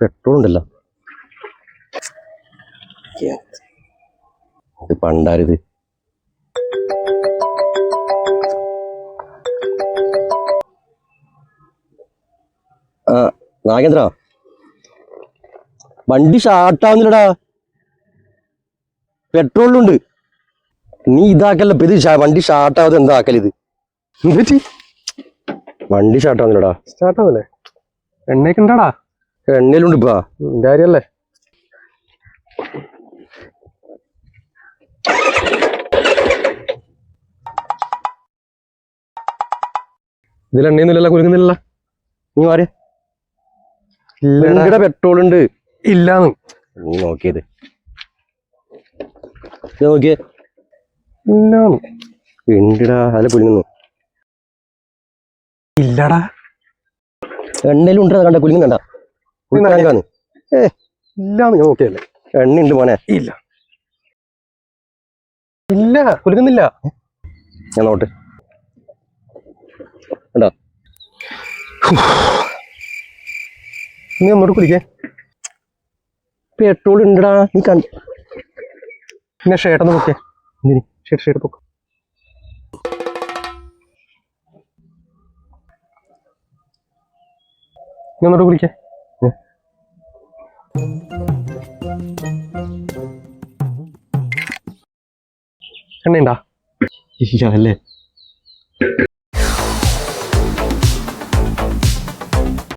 Petrol ഉണ്ടല്ലോ ഇത് പണ്ടാരിത്. ആ നാഗേന്ദ്ര. വണ്ടി ഷാർട്ടാവുന്നില്ലടാ പെട്രോളുണ്ട് നീ ഇതാക്കല്ല ഇത് വണ്ടി ഷാർട്ടാവാതെ ഇത്? വണ്ടി ഷാർട്ടാവുന്നില്ലടാ സ്റ്റാർട്ടാവല്ലേ എണ്ണയൊക്കെ ഉണ്ടാടാ? എണ്ണയിലുണ്ട് ഇപ്പാ. എന്റെ കാര്യല്ലേ? ഇതിൽ എണ്ണയൊന്നുമില്ലല്ലോ കുലുങ്ങുന്നില്ല നീ മാറി. ഇല്ലടാ. പെട്രോൾ ഉണ്ട്. ഇല്ലാന്ന്. നീ നോക്കിയത്. നോക്കിയേ. ഇല്ലാന്ന്. ഉണ്ടടാ അല്ല കുലുങ്ങുന്നു ഇല്ലടാ. എണ്ണയിലും ഉണ്ട് കണ്ട കുലുങ്ങും കണ്ട ഉൾക്കാണ് ഇല്ലാന്ന് ഞാൻ നോക്കിയല്ലേ എണ്ണ ഉണ്ട് മോനെ. ഇല്ല. ഇല്ല കുലുക്കുന്നില്ല ഞാൻ നോട്ട് കണ്ടോ? നീ അങ്ങോട്ട് കുലിക്കേ. പെട്രോൾ ഉണ്ടടാ നീ കണ്ട്. പിന്നെ ഷേട്ടൊന്ന് പൊക്കേ. എന്തിന് ഷേട്ട് ഷേട്ട് പൊക്ക. നീ ഒന്നോട്ട് കുലിക്കേ. എണ്ണയുണ്ടാ ഇല്ല